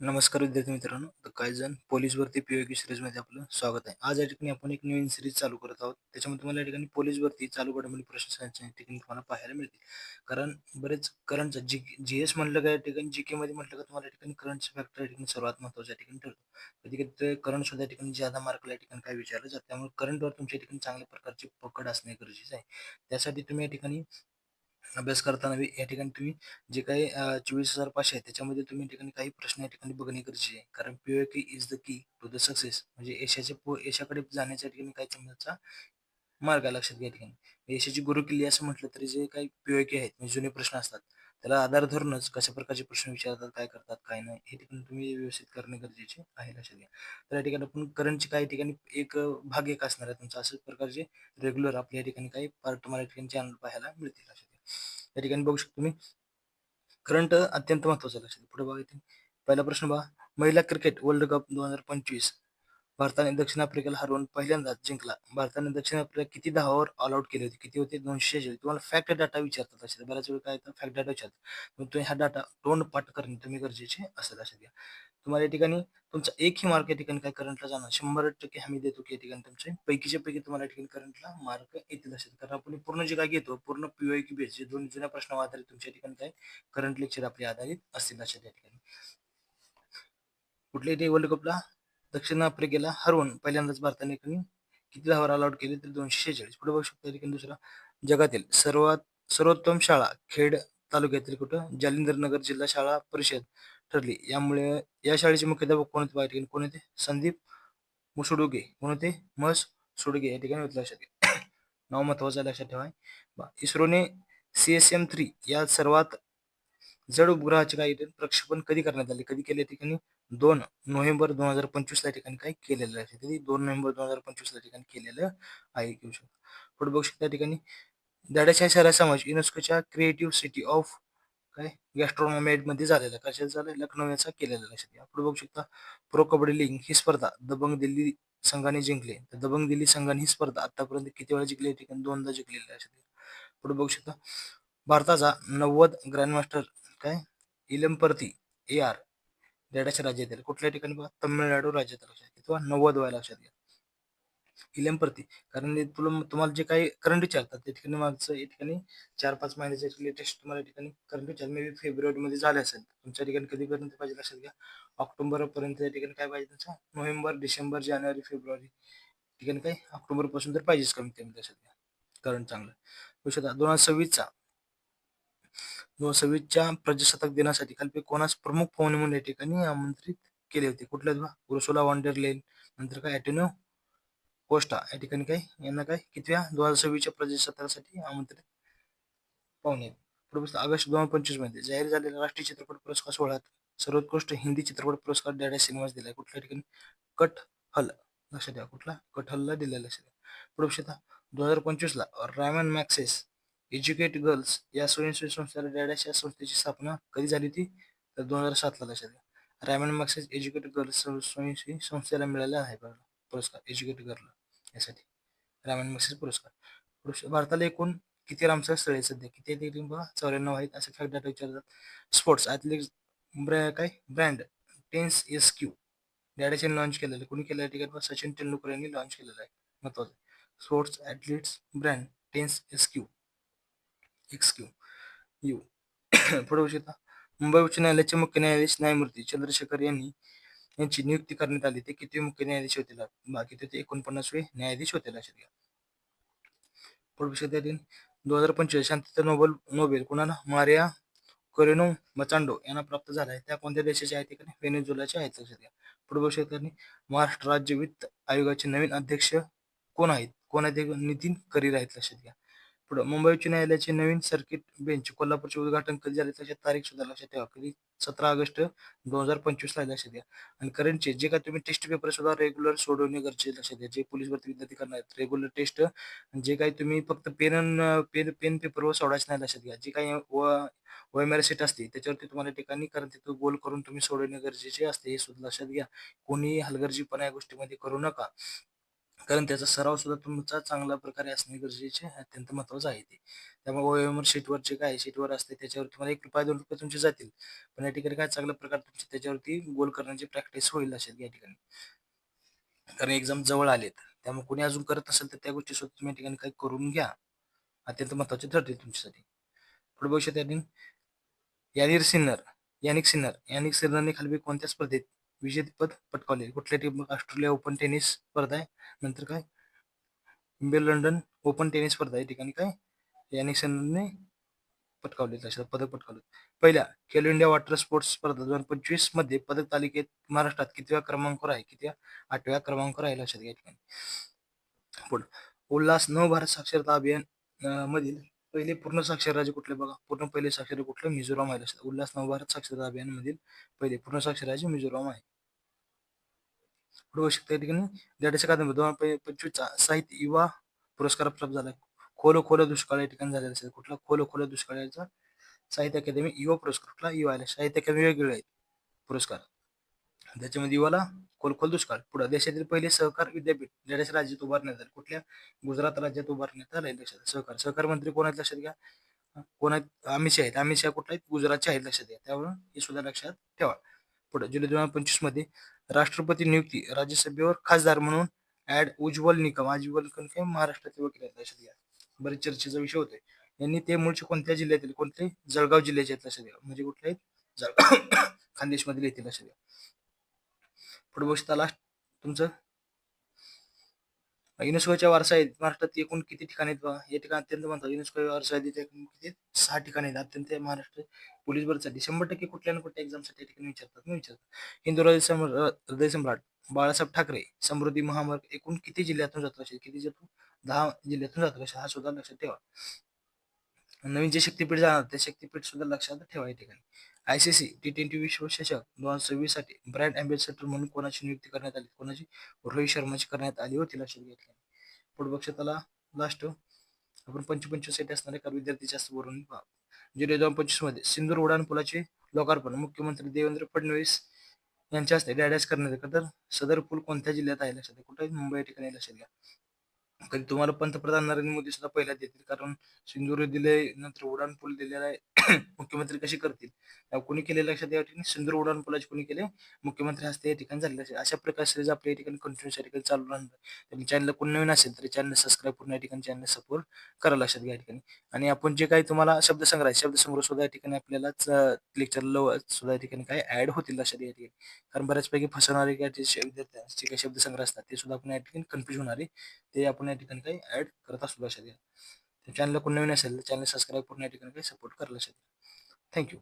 नमस्कार विद्यार्थी मित्रांनो तर काही जण पोलीस भरती पीओकी सिरीज सिरीजमध्ये आपलं स्वागत आहे. आज या ठिकाणी आपण एक नवीन सिरीज चालू करत आहोत. त्याच्यामध्ये तुम्हाला या ठिकाणी पोलीस भरती चालू घडामोडी प्रशासनाच्या ठिकाणी तुम्हाला पाहायला मिळतील. कारण बरेच करंट जी जी एस म्हटलं का या ठिकाणी जी के मध्ये म्हटलं का तुम्हाला या ठिकाणी करंट फॅक्टर या ठिकाणी सर्वात महत्त्वाच्या ठिकाणी ठरतो. कधी कधी करंट सुद्धा या ठिकाणी ज्यादा मार्कला या ठिकाणी काय विचारलं जातं. त्यामुळे करंटवर तुमच्या ठिकाणी चांगल्या प्रकारची पकड असणे गरजेचं आहे. त्यासाठी तुम्ही या ठिकाणी अभ्यास करताना या ठिकाणी तुम्ही जे काही चोवीस हजार पाचशे आहे त्याच्यामध्ये तुम्ही ठिकाणी काही प्रश्न या ठिकाणी बघणे गरजेचे आहे. कारण P O K is the key to the success म्हणजे यशाचे यशाकडे जाण्याच्या ठिकाणी काही समजाचा मार्ग आहे लक्षात घ्या ठिकाणी. यशाची गुरुकिल्ली असं म्हटलं तरी जे काही पीओके आहेत म्हणजे जुने प्रश्न असतात त्याला आधार धरूनच कशा प्रकारचे प्रश्न विचारतात काय करतात काय नाही हे ठिकाणी तुम्ही व्यवस्थित करणे गरजेचे आहे लक्षात घ्या. तर या ठिकाणी आपण करंटचे काही ठिकाणी एक भाग एक असणार आहे तुमचा अशाच प्रकारचे रेग्युलर आपल्या या ठिकाणी काही पार्ट तुम्हाला ठिकाणी चॅनल पाहायला मिळतील लक्षात या ठिकाणी बघू शकतो तुम्ही. करंट अत्यंत महत्त्वाचा लक्षात पुढे बघा पहिला प्रश्न बघा. महिला क्रिकेट वर्ल्ड कप दोन हजार पंचवीस. भारताने दक्षिण आफ्रिकेला हरवून पहिल्यांदाच जिंकला. भारताने दक्षिण आफ्रिका किती धावावर ऑल आउट केले होते? किती होते? दोनशे तुम्हाला फॅक्ट डाटा विचारतात असे बऱ्याच वेळ काय फॅक्ट डाटा विचारतात. तुम्ही हा डाटा तोंड पाठ करणे तुम्ही गरजेचे असेल. लक्षात घ्या. तुम्हाला या ठिकाणी तुमचा एकही मार्क या ठिकाणी काय करंटला जाणार. शंभर टक्के हमी देतो की या ठिकाणी तुमचे. पैकीच्या पैकी तुम्हाला या ठिकाणी करंटला मार्क येतील असेल. कारण आपण पूर्ण जे काय घेतो पूर्ण पीओ की बेस जे दोन जुन्या प्रश्नावर आधारित तुमच्या ठिकाणी काय करंट लेक्चर आपले आधारित असतील अशा त्या ठिकाणी. कुठल्याही वर्ल्ड कपला दक्षिण आफ्रिकेला हरवून पहिल्यांदाच भारताने किती धावावर अलाउट केले तर दोनशे शेहेचाळीस पुढे बघू शकतो ठिकाणी दुसरा जगातील सर्वात सर्वोत्तम शाळा खेड तालुक्यातील कुठं? जालिंदर नगर जिल्हा शाळा परिषद. ठरली. यामुळे या शाळेचे मुख्याध्यापक कोण होते ठिकाणी कोण होते? संदीप मुसुडुगे. कोण होते? मस सुडगे. या ठिकाणी लक्षात नाव महत्वाचं लक्षात ठेवा इस्रोने सी एस एम थ्री या सर्वात जड उपग्रहाचे काय प्रक्षेपण कधी करण्यात आले? कधी केले? ठिकाणी दोन नोव्हेंबर दोन हजार पंचवीस ला ठिकाणी काय केलेलं आहे? कधी दोन नोव्हेंबर दोन हजार पंचवीस ला ठिकाणी केलेलं आहे. घेऊ शकतो. पुढे बघू शकता ठिकाणी. दाड्याच्या शहरा समाज युनेस्कोच्या क्रिएटिव्ह सिटी ऑफ काय गॅस्ट्रोनॉमेडमध्ये झालेला कशात झालं लखनौ याचा केलेला लक्षात घ्या. पुढे बघू शकता प्रो कबड्डी लीग ही स्पर्धा दबंग दिल्ली संघाने जिंकली. तर दबंग दिल्ली संघाने ही स्पर्धा आतापर्यंत किती वेळा जिंकली ठिकाणी दोनदा जिंकलेली लक्षात घ्या. पुढे बघू शकता भारताचा नव्वद ग्रँडमास्टर काय? इलमपर्ती ए आर डेडाच्या राज्यातील. कुठल्या ठिकाणी बघा? तमिळनाडू राज्यात लक्षात किंवा नव्वद व्हायला लक्षात घ्या. इलेमप्रती कारण तुला तुम्हाला जे काही करंट विचारतात त्या ठिकाणी मागचं या ठिकाणी चार पाच महिन्याचे लेटेस्ट तुम्हाला ठिकाणी करंट विचार मे बी फेब्रुवारीमध्ये झाले असेल. तुमच्या ठिकाणी कधीपर्यंत पाहिजे लक्षात घ्या ऑक्टोबरपर्यंत या ठिकाणी काय पाहिजे तुमचा? नोव्हेंबर डिसेंबर जानेवारी फेब्रुवारी ठिकाणी काय? ऑक्टोबरपासून तर पाहिजेच कमी कमी लक्षात घ्या करंट चांगलं. दोन हजार सव्वीसचा दोन हजार सव्वीसच्या प्रजासत्ताक दिनासाठी कल्पे कोणास प्रमुख पाहुणे म्हणून या ठिकाणी आमंत्रित केले होते? कुठल्या उर्सुला वॉन्डरलेन नंतर काय? अॅटेनो कोस्टा या ठिकाणी काय यांना काय कितव्या दोन हजार सव्वीसच्या प्रजासत्ताकासाठी आमंत्रित पाहुणे पुढे ऑगस्ट दोन हजार पंचवीसमध्ये जाहीर झालेला राष्ट्रीय चित्रपट पुरस्कार सोहळ्यात सर्वोत्कृष्ट हिंदी चित्रपट पुरस्कार डॅडा सिनेमास दिलाय. कुठल्या ठिकाणी? कट हल लक्षात द्या कुठला? कट हलला दिलेला लक्षात द्या पुढे दोन हजार पंचवीस ला रायमन मॅक्सेस एज्युकेट गर्ल्स या स्वयंसेवी संस्थेला डॅडॅश संस्थेची स्थापना कधी झाली होती? तर दोन हजार सातला लक्षात द्या रॅमन मॅक्सेस एज्युकेट गर्ल्स स्वयंसेवी संस्थेला मिळाला आहे पुरस्कार एज्युकेट गर्ल. यासाठी. रायमन मॅक्सेस पुरस्कार. भारताला एकूण किती रामसर स्थळे सध्या? किती आहेत? बघा चौऱ्याण्णव आहेत असे फॅक्ट डाटा विचारतात. स्पोर्ट्स ॲथलेटिक्स काय? Brand tens S Q. डॅडाचे launch केलेलं. कोणी केलेलं आहे सचिन तेंडुलकर यांनी लॉन्च केलेलं आहे. महत्वाचं sports athletes brand tens S Q. X Q. U पुढे मुंबई उच्च न्यायालयाचे मुख्य न्यायाधीश न्यायमूर्ती चंद्रशेखर यांनी यांची नियुक्ती करण्यात आली. ते किती मुख्य न्यायाधीश होते? बाकी ते एकोणपन्नासवे न्यायाधीश होते लक्षात घ्या. पुढे दोन हजार पंचवीस शांतता नोबेल नोबेल कुणाला? मारिया करेनो मचांडो यांना प्राप्त झाला आहे. त्या कोणत्या देशाचे आहेत? ठिकाणी व्हेनेझुएलाचे आहेत लक्षात घ्या. पुढे शेतकरी महाराष्ट्र राज्य वित्त आयोगाचे नवीन अध्यक्ष कोण आहेत? कोण आहेत? नितीन करीर आहेत लक्षात घ्या. पुढे मुंबई उच्च न्यायालयाचे नवीन सर्किट बेंच कोल्हापूरचे उद्घाटन कधी झाले? त्याची तारीख सुद्धा लक्षात ठेवा. कधी? सतरा ऑगस्ट दोन हजार पंचवीस ला लक्षात द्या आणि करंटचे जे काय तुम्ही टेस्ट पेपर सुद्धा रेग्युलर सोडवणे गरजेचे लक्षात द्या जे पोलीस भरती विद्यार्थी करणार रेग्युलर टेस्ट जे काही तुम्ही फक्त पेन पेन पेन पेपरवर सोडायचं नाही लक्षात घ्या. जे काही व सीट असते त्याच्यावरती तुम्हाला ठिकाणी कारण तिथं गोल करून तुम्ही सोडवणे गरजेचे असते हे सुद्धा लक्षात घ्या. कोणी हलगर्जीपणा या गोष्टीमध्ये करू नका. कारण त्याचा सराव सुद्धा तुमचा चांगल्या प्रकारे असणे गरजेचे अत्यंत महत्वाचं आहे ते. त्यामुळे ओएमआर शीटवर जे काय शीटवर असते त्याच्यावर तुम्हाला एक रुपया दोन रुपये तुमचे जातील. पण या ठिकाणी काय चांगल्या प्रकारे तुमची त्याच्यावरती गोल करण्याची प्रॅक्टिस होईल असेल या ठिकाणी. कारण एक्झाम जवळ आलेत. त्यामुळे कोणी अजून करत असेल तर त्या गोष्टी सुद्धा तुम्ही या ठिकाणी काही करून घ्या. अत्यंत महत्त्वाचे ठरतील तुमच्यासाठी. पुढे भविष्यात या यानिर सिन्नर यानिक सिन्नर यानिक सिन्नरने खाली कोणत्या स्पर्धेत विजेतेपद पटकावले. कुठल्या टीम ऑस्ट्रेलिया ओपन टेनिस स्पर्धा आहे. नंतर काय? विम्बल लंडन ओपन टेनिस स्पर्धा आहे. ठिकाणी काय? यानिक पटकावले. लक्षात पदक पटकावले. पहिल्या खेलो इंडिया वॉटर स्पोर्ट्स स्पर्धा. दोन हजार पंचवीसमध्ये पदक तालिकेत महाराष्ट्रात कितव्या क्रमांकावर आहे? कितव्या? आठव्या क्रमांकावर आहे लक्षात घ्या ठिकाणी. पुढे उल्हास नव भारत साक्षरता अभियान मधील पहिले पूर्ण साक्षर राज्य कुठले बघा? पूर्ण पहिले साक्षर कुठलं? मिझोराम आहे लक्षात उल्हास नवभारत साक्षरता अभियान मधील पहिले पूर्ण साक्षर राज्य मिझोराम आहे. पुढे शकता ठिकाणी. लेटेस्ट कादंबरी. दोन हजार पंचवीसचा साहित्य युवा पुरस्कार प्राप्त झाला. खोल खोल दुष्काळ या ठिकाणी झालेला असेल. कुठला? खोल खोल दुष्काळाचा साहित्य अकादमी युवा पुरस्कार. कुठला? युवा साहित्य अकादमी वेगवेगळे आहेत. पुरस्कार. त्याच्यामध्ये युवाला खोलखोल दुष्काळ. पुढे देशातील पहिले सहकार विद्यापीठ लेटेस्ट राज्यात उभारण्यात आले. कुठल्या? गुजरात राज्यात उभारण्यात आले. लक्षात सहकार सहकार मंत्री कोण आहेत? लक्षात घ्या. कोण आहेत? अमित शहा आहेत. अमित शहा कुठले आहेत गुजरातचे आहेत. लक्षात घ्या. त्यामुळे हे सुद्धा लक्षात ठेवा. पुढे जुलै दोन हजार पंचवीसमध्ये राष्ट्रपती नियुक्ती राज्यसभेवर खासदार म्हणून ऍड उज्ज्वल निकम उज्ज्वल निकम महाराष्ट्राचे वकील आहेत. लक्षात घ्या. बरेच चर्चेचा विषय होतोय. यांनी ते मूळचे कोणत्या जिल्ह्यातील कोणते जळगाव जिल्ह्याचे आहेत? लक्षात घ्या. म्हणजे कुठले आहेत? जळगाव. खानदेश मधील येतील. लक्षात घ्या. पुढे लास्ट तुमचं? युनेस्कोच्या वारसा आहेत. महाराष्ट्रात एकूण किती ठिकाणी आहेत बघा या ठिकाणी अत्यंत म्हणतात. युनेस्को वारसा आहेत एकूण किती सहा ठिकाणी आहेत. अत्यंत महाराष्ट्र पोलीस भरतीसाठी शंभर टक्के कुठल्या ना कुठल्या एक्झामसाठी या ठिकाणी विचारतात. मी विचारतात हिंदू हृदय हृदय सम्राट बाळासाहेब ठाकरे समृद्धी महामार्ग एकूण किती जिल्ह्यातून जातो असेल? किती जातो दहा जिल्ह्यातून जातो असेल. हा सुद्धा लक्षात ठेवा. नवीन जे शक्तीपीठ जाणार ते शक्तीपीठ सुद्धा लक्षात ठेवा या ठिकाणी. आयसीसी टी ट्वेंटी विश्वचषक दोन हजार सव्वीससाठी ब्रँड अँबॅसेडर म्हणून कोणाची नियुक्ती करण्यात आली? कोणाची? रोहित शर्माची करण्यात आली. होती लक्षात घेतली. पुढे बक्षताला लास्ट आपण पंचपंचवीससाठी असणारे एका विद्यार्थी जास्त वरून जुलै दोन पंचवीसमध्ये सिंदूर उडान पुलाचे लोकार्पण मुख्यमंत्री देवेंद्र फडणवीस यांच्या हस्ते डॅडॅस करण्यात आले. तर सदर पूल कोणत्या जिल्ह्यात आहे? लक्षात कुठे? मुंबई या ठिकाणी लक्षात घ्या. कधी तुम्हाला पंतप्रधान नरेंद्र मोदी सुद्धा पहिला देतील. कारण सिंधुदुर्ग दिले नंतर उडान पूल दिलेला आहे. मुख्यमंत्री कसे करतील? कोणी केले लक्षात या ठिकाणी? सुंदर उडान पुलाचे कोणी केले? मुख्यमंत्री हस्ते या ठिकाणी झालेले असेल अशा प्रकारे जर आपल्या या ठिकाणी कंटिन्यू या ठिकाणी चालू राहणार. चॅनल कोण नवीन असेल तर चॅनल सबस्क्राईब करून या ठिकाणी चॅनल सपोर्ट करा लक्षात घ्या ठिकाणी. आणि आपण जे काही तुम्हाला शब्दसंग्रह आहे शब्दसंग्रह सुद्धा या ठिकाणी आपल्याला लेक्चर सुद्धा या ठिकाणी काय ऍड होतील लक्षात या ठिकाणी. कारण बऱ्याचपैकी फसवणारे काही जे विद्यार्थ्यांचे काही शब्दसंग्रह असतात ते सुद्धा आपण या ठिकाणी कन्फ्युज होणारे. ते आपण या ठिकाणी काही ऍड करत असतो लक्षात घ्या. चॅनल कोण नवीन असेल तर चॅनल सबस्क्राईब करून या ठिकाणी काही सपोर्ट करायला असेल थँक्यू